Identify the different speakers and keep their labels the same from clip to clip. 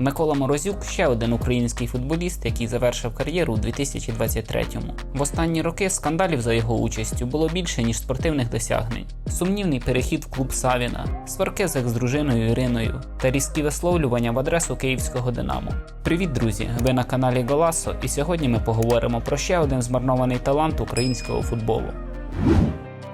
Speaker 1: Микола Морозюк ще один український футболіст, який завершив кар'єру у 2023-му. В останні роки скандалів за його участю було більше, ніж спортивних досягнень. Сумнівний перехід в клуб Савіна, сварки з екс-дружиною Іриною та різкі висловлювання в адресу київського Динамо. Привіт, друзі! Ви на каналі Голасо, і сьогодні ми поговоримо про ще один змарнований талант українського футболу.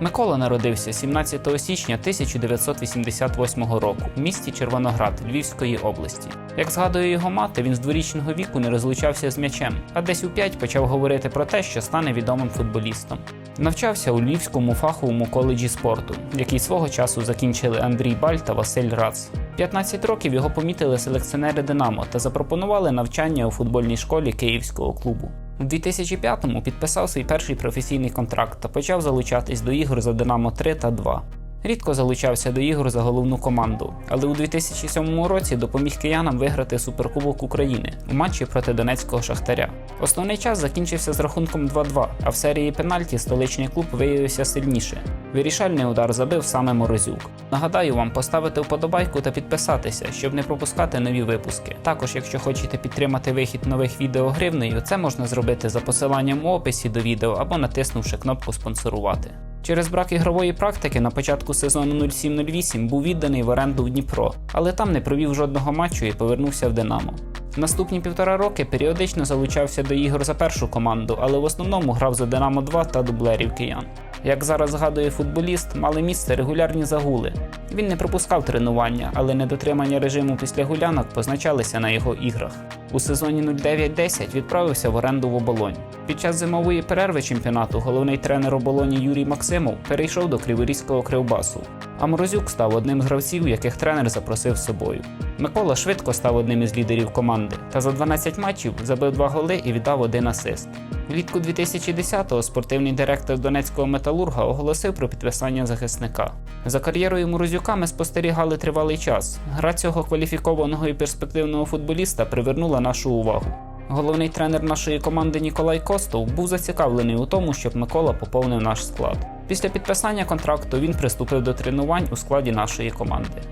Speaker 1: Микола народився 17 січня 1988 року в місті Червоноград Львівської області. Як згадує його мати, він з дворічного віку не розлучався з м'ячем, а десь у 5 почав говорити про те, що стане відомим футболістом. Навчався у Львівському фаховому коледжі спорту, який свого часу закінчили Андрій Баль та Василь Рац. 15 років його помітили селекціонери Динамо та запропонували навчання у футбольній школі київського клубу. У 2005-му підписав свій перший професійний контракт та почав залучатись до ігор за Динамо 3 та 2. Рідко залучався до ігор за головну команду, але у 2007 році допоміг киянам виграти Суперкубок України у матчі проти Донецького Шахтаря. Основний час закінчився з рахунком 2-2, а в серії пенальті столичний клуб виявився сильніше. Вирішальний удар забив саме Морозюк. Нагадаю вам поставити вподобайку та підписатися, щоб не пропускати нові випуски. Також, якщо хочете підтримати вихід нових відео гривнею, це можна зробити за посиланням у описі до відео або натиснувши кнопку спонсорувати. Через брак ігрової практики на початку сезону 07-08 був відданий в оренду в Дніпро, але там не провів жодного матчу і повернувся в Динамо. В наступні півтора роки періодично залучався до ігор за першу команду, але в основному грав за Динамо 2 та дублерів киян. Як зараз згадує футболіст, мали місце регулярні загули. Він не пропускав тренування, але недотримання режиму після гулянок позначалися на його іграх. У сезоні 09-10 відправився в оренду в оболонь. Під час зимової перерви чемпіонату головний тренер оболоні Юрій Максимов перейшов до Криворізького кривбасу. А Морозюк став одним з гравців, яких тренер запросив з собою. Микола швидко став одним із лідерів команди та за 12 матчів забив два голи і віддав один асист. Влітку 2010-го спортивний директор Донецького металурга оголосив про підписання захисника. За кар'єрою Морозюка ми спостерігали тривалий час. Гра цього кваліфікованого і перспективного футболіста привернула нашу увагу. Головний тренер нашої команди Ніколай Костов був зацікавлений у тому, щоб Микола поповнив наш склад. Після підписання контракту він приступив до тренувань у складі нашої команди.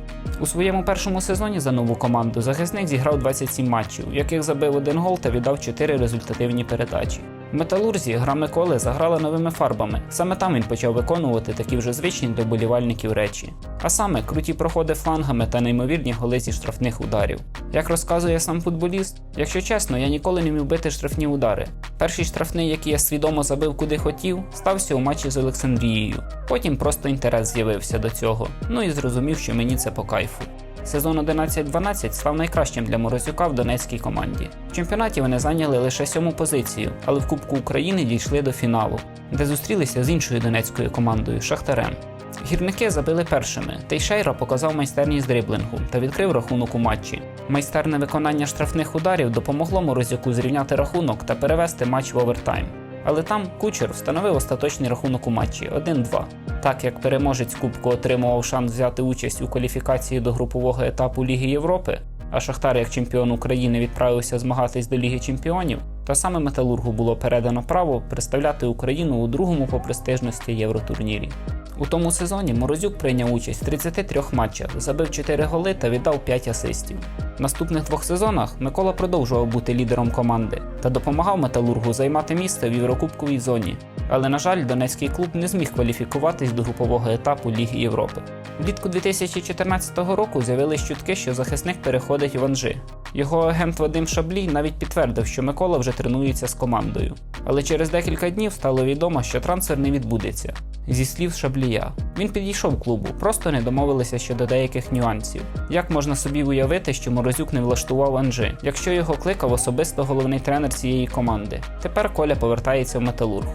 Speaker 1: У своєму першому сезоні за нову команду захисник зіграв 27 матчів, в яких забив один гол та віддав 4 результативні передачі. Металурзі гра Миколи заграла новими фарбами. Саме там він почав виконувати такі вже звичні для болівальників речі. А саме круті проходи флангами та неймовірні голи зі штрафних ударів. Як розказує сам футболіст, якщо чесно, я ніколи не міг бити штрафні удари. Перший штрафний, який я свідомо забив куди хотів, стався у матчі з Олександрією. Потім просто інтерес з'явився до цього. Ну і зрозумів, що мені це по кайфу. Сезон 11-12 став найкращим для Морозюка в донецькій команді. В чемпіонаті вони зайняли лише сьому позицію, але в Кубку України дійшли до фіналу, де зустрілися з іншою донецькою командою Шахтарем. Гірники забили першими. Тейшейра показав майстерність дриблингу та відкрив рахунок у матчі. Майстерне виконання штрафних ударів допомогло Морозюку зрівняти рахунок та перевести матч в овертайм. Але там кучер встановив остаточний рахунок у матчі 1-2. Так як переможець Кубку отримував шанс взяти участь у кваліфікації до групового етапу Ліги Європи, а Шахтар як чемпіон України відправився змагатись до Ліги Чемпіонів, то саме Металургу було передано право представляти Україну у другому по престижності євротурнірі. У тому сезоні Морозюк прийняв участь в 33 матчах, забив 4 голи та віддав 5 асистів. Наступних двох сезонах Микола продовжував бути лідером команди та допомагав Металургу займати місце в Єврокубковій зоні. Але, на жаль, донецький клуб не зміг кваліфікуватись до групового етапу Ліги Європи. Влітку 2014 року з'явились чутки, що захисник переходить в Анжи. Його агент Вадим Шаблій навіть підтвердив, що Микола вже тренується з командою. Але через декілька днів стало відомо, що трансфер не відбудеться. Зі слів Шаблія, він підійшов клубу, просто не домовилися щодо деяких нюансів. Як можна собі уявити, що Морозюк не влаштував Анжи, якщо його кликав особисто головний тренер цієї команди? Тепер Коля повертається в металург.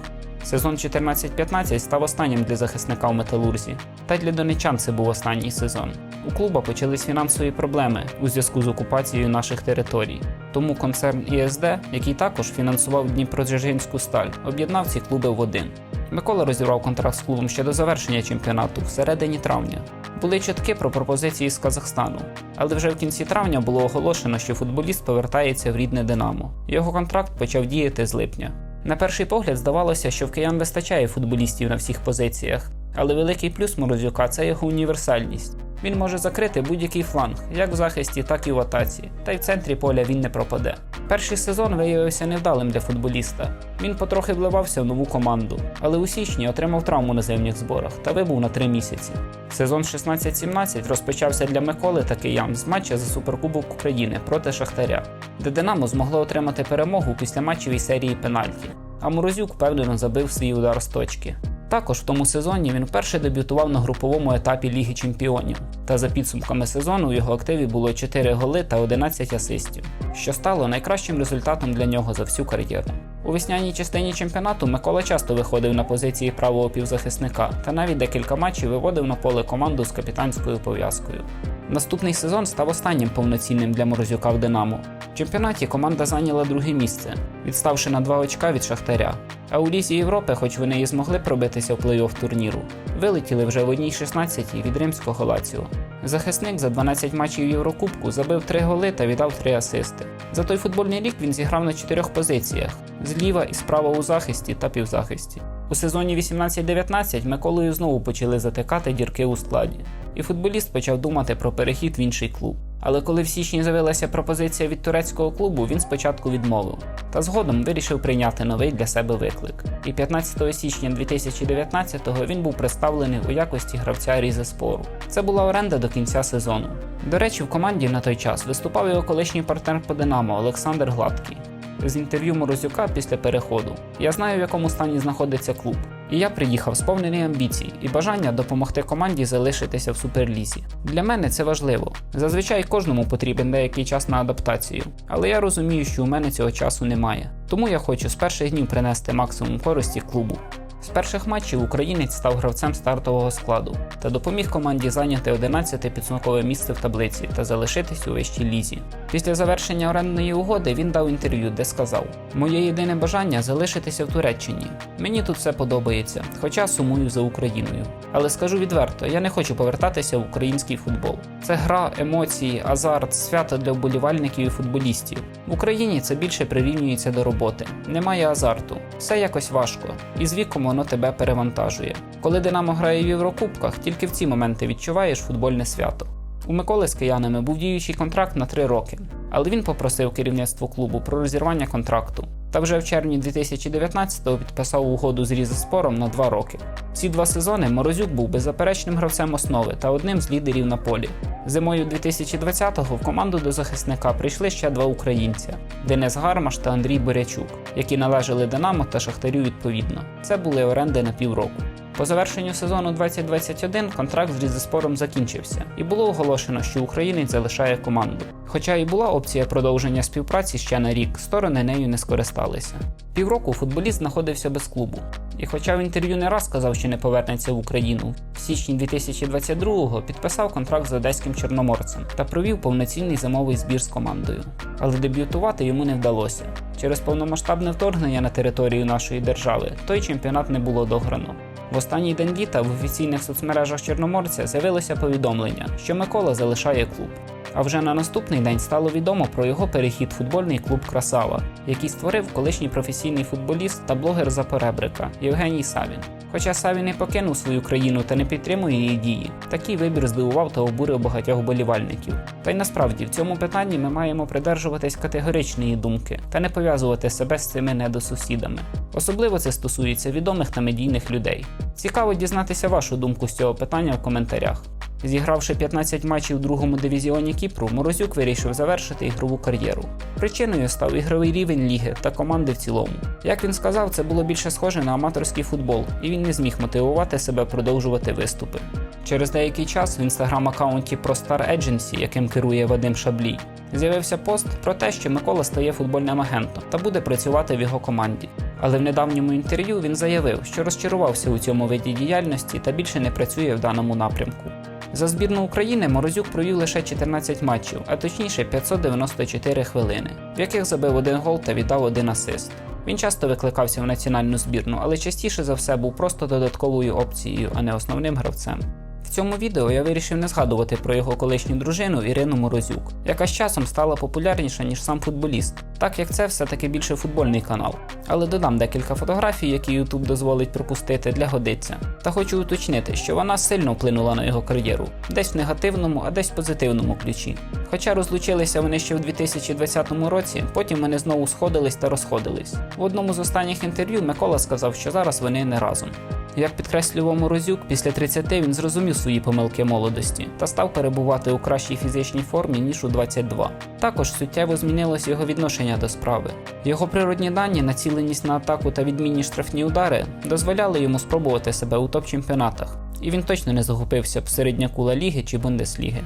Speaker 1: Сезон 14-15 став останнім для захисника в металурзі. Та й для донечан це був останній сезон. У клуба почались фінансові проблеми у зв'язку з окупацією наших територій. Тому концерн ІСД, який також фінансував Дніпродзержинську сталь, об'єднав ці клуби в один. Микола розірвав контракт з клубом ще до завершення чемпіонату в середині травня. Були чутки про пропозиції з Казахстану, але вже в кінці травня було оголошено, що футболіст повертається в рідне Динамо. Його контракт почав діяти з липня. На перший погляд здавалося, що в киян вистачає футболістів на всіх позиціях, але великий плюс Морозюка це його універсальність. Він може закрити будь-який фланг, як в захисті, так і в атаці, та й в центрі поля він не пропаде. Перший сезон виявився невдалим для футболіста. Він потрохи вливався в нову команду, але у січні отримав травму на зимніх зборах та вибув на три місяці. Сезон 16-17 розпочався для Миколи та киян з матча за Суперкубок України проти Шахтаря, де Динамо змогло отримати перемогу після матчевій серії пенальті, а Морозюк впевнено забив свій удар з точки. Також в тому сезоні він вперше дебютував на груповому етапі Ліги Чемпіонів, та за підсумками сезону у його активі було 4 голи та 11 асистів, що стало найкращим результатом для нього за всю кар'єру. У весняній частині чемпіонату Микола часто виходив на позиції правого півзахисника та навіть декілька матчів виводив на поле команду з капітанською пов'язкою. Наступний сезон став останнім повноцінним для Морозюка в Динамо. В чемпіонаті команда зайняла друге місце, відставши на два очка від Шахтаря. А у Лізі Європи, хоч вони і змогли пробитися в плей-офф турніру, вилетіли вже в одній 16 від римського Лаціо. Захисник за 12 матчів Єврокубку забив 3 голи та віддав 3 асисти. За той футбольний рік він зіграв на чотирьох позиціях: зліва і справа у захисті та півзахисті. У сезоні 18-19 Миколою знову почали затикати дірки у складі, і футболіст почав думати про перехід в інший клуб. Але коли в січні з'явилася пропозиція від турецького клубу, він спочатку відмовив, та згодом вирішив прийняти новий для себе виклик. І 15 січня 2019-го він був представлений у якості гравця Різеспору. Це була оренда до кінця сезону. До речі, в команді на той час виступав його колишній партнер по Динамо Олександр Гладкий. З інтерв'ю Морозюка після переходу я знаю, в якому стані знаходиться клуб. І я приїхав сповнений амбіцій і бажання допомогти команді залишитися в суперлізі. Для мене це важливо. Зазвичай кожному потрібен деякий час на адаптацію, але я розумію, що у мене цього часу немає. Тому я хочу з перших днів принести максимум користі клубу. З перших матчів українець став гравцем стартового складу та допоміг команді зайняти 11-те підсумкове місце в таблиці та залишитись у вищій лізі. Після завершення орендної угоди він дав інтерв'ю, де сказав: Моє єдине бажання залишитися в Туреччині. Мені тут все подобається, хоча сумую за Україною. Але скажу відверто, я не хочу повертатися в український футбол. Це гра, емоції, азарт, свято для вболівальників і футболістів. В Україні це більше прирівнюється до роботи. Немає азарту, все якось важко, і з віком воно тебе перевантажує. Коли Динамо грає в Єврокубках, тільки в ці моменти відчуваєш футбольне свято. У Миколи з киянами був діючий контракт на 3 роки, але він попросив керівництво клубу про розірвання контракту. Та вже в червні 2019-го підписав угоду з Різеспором на 2 роки. Ці два сезони Морозюк був беззаперечним гравцем основи та одним з лідерів на полі. Зимою 2020-го в команду до захисника прийшли ще два українця: Денис Гармаш та Андрій Борячук, які належали Динамо та Шахтарю відповідно. Це були оренди на півроку. По завершенню сезону 2021 контракт з Різеспором закінчився, і було оголошено, що українець залишає команду. Хоча і була опція продовження співпраці ще на рік, сторони нею не скористалися. Півроку футболіст знаходився без клубу. І хоча в інтерв'ю не раз сказав, що не повернеться в Україну, в січні 2022-го підписав контракт з одеським чорноморцем та провів повноцінний зимовий збір з командою. Але дебютувати йому не вдалося. Через повномасштабне вторгнення на територію нашої держави той чемпіонат не було дограно. В останній день літа в офіційних соцмережах Чорноморця з'явилося повідомлення, що Микола залишає клуб. А вже на наступний день стало відомо про його перехід в футбольний клуб Красава, який створив колишній професійний футболіст та блогер Запоребрика Євгеній Савін. Хоча Савін не покинув свою країну та не підтримує її дії, такий вибір здивував та обурив багатьох болівальників. Та й насправді в цьому питанні ми маємо придержуватись категоричної думки та не пов'язувати себе з цими недосусідами. Особливо це стосується відомих та медійних людей. Цікаво дізнатися вашу думку з цього питання в коментарях. Зігравши 15 матчів у другому дивізіоні Кіпру, Морозюк вирішив завершити ігрову кар'єру. Причиною став ігровий рівень ліги та команди в цілому. Як він сказав, це було більше схоже на аматорський футбол, і він не зміг мотивувати себе продовжувати виступи. Через деякий час в інстаграм-аккаунті ProStar Agency, яким керує Вадим Шаблій, з'явився пост про те, що Микола стає футбольним агентом та буде працювати в його команді. Але в недавньому інтерв'ю він заявив, що розчарувався у цьому виді діяльності та більше не працює в даному напрямку. За збірну України Морозюк провів лише 14 матчів, а точніше 594 хвилини, в яких забив один гол та віддав один асист. Він часто викликався в національну збірну, але частіше за все був просто додатковою опцією, а не основним гравцем. Цьому відео я вирішив не згадувати про його колишню дружину Ірину Морозюк, яка з часом стала популярніша, ніж сам футболіст, так як це все-таки більше футбольний канал. Але додам декілька фотографій, які YouTube дозволить пропустити для годиться. Та хочу уточнити, що вона сильно вплинула на його кар'єру, десь в негативному, а десь в позитивному ключі. Хоча розлучилися вони ще в 2020 році, потім вони знову сходились та розходились. В одному з останніх інтерв'ю Микола сказав, що зараз вони не разом. Як підкреслював Морозюк, після 30 він зрозумів свої помилки молодості та став перебувати у кращій фізичній формі ніж у 22. Також суттєво змінилось його відношення до справи. Його природні дані, націленість на атаку та відмінні штрафні удари дозволяли йому спробувати себе у топ-чемпіонатах, і він точно не загубився б середня середняку Ла Ліги чи Бундесліги.